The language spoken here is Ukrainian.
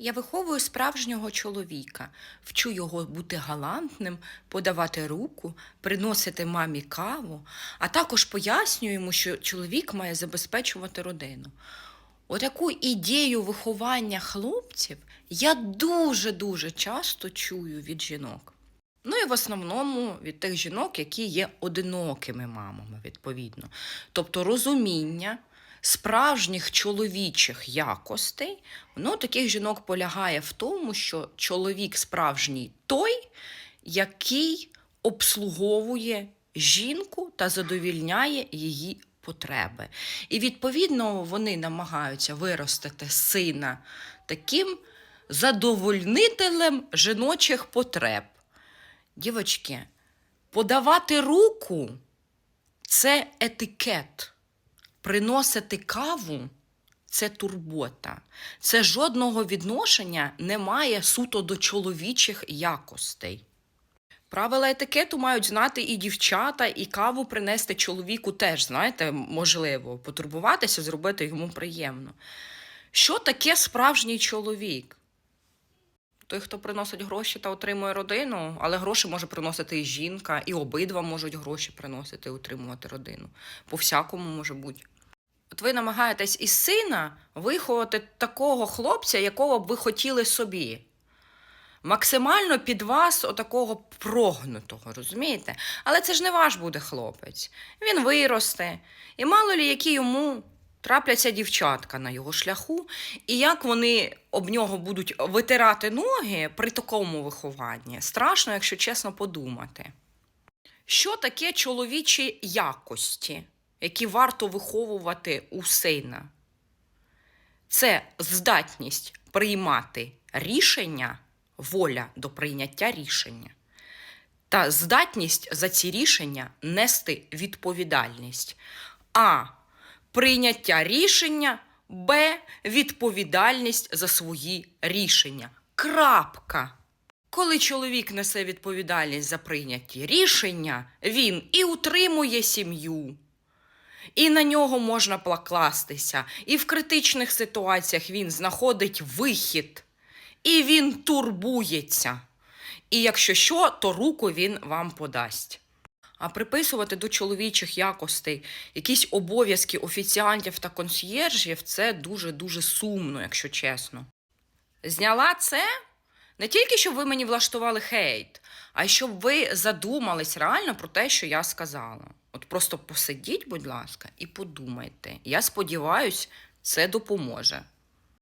Я виховую справжнього чоловіка, вчу його бути галантним, подавати руку, приносити мамі каву, а також пояснюю йому, що чоловік має забезпечувати родину. Отаку ідею виховання хлопців я дуже-дуже часто чую від жінок. Ну і в основному від тих жінок, які є одинокими мамами, відповідно. Тобто розуміння справжніх чоловічих якостей, воно таких жінок полягає в тому, що чоловік справжній той, який обслуговує жінку та задовільняє її потреби. І відповідно вони намагаються виростити сина таким задовольнителем жіночих потреб. Дівочки, подавати руку це етикет. Приносити каву це турбота. Це жодного відношення не має суто до чоловічих якостей. Правила етикету мають знати і дівчата, і каву принести чоловіку теж, знаєте, можливо, потурбуватися, зробити йому приємно. Що таке справжній чоловік? Той, хто приносить гроші та отримує родину, але гроші може приносити і жінка, і обидва можуть гроші приносити і утримувати родину. По всякому може бути. От ви намагаєтесь із сина виховати такого хлопця, якого б ви хотіли собі. Максимально під вас отакого прогнутого, розумієте? Але це ж не ваш буде хлопець. Він виросте, і мало лі які йому трапляться дівчатка на його шляху, і як вони об нього будуть витирати ноги при такому вихованні, страшно, якщо чесно подумати. Що таке чоловічі якості, які варто виховувати у сина? Це здатність приймати рішення, воля до прийняття рішення, та здатність за ці рішення нести відповідальність. А. Прийняття рішення, Б. Відповідальність за свої рішення. Крапка. Коли чоловік несе відповідальність за прийняті рішення, він і утримує сім'ю, і на нього можна покластися, і в критичних ситуаціях він знаходить вихід, і він турбується. І якщо що, то руку він вам подасть. А приписувати до чоловічих якостей якісь обов'язки офіціантів та консьєржів це дуже-дуже сумно, якщо чесно. Зняла це не тільки, щоб ви мені влаштували хейт, а й щоб ви задумались реально про те, що я сказала. От просто посидіть, будь ласка, і подумайте. Я сподіваюсь, це допоможе.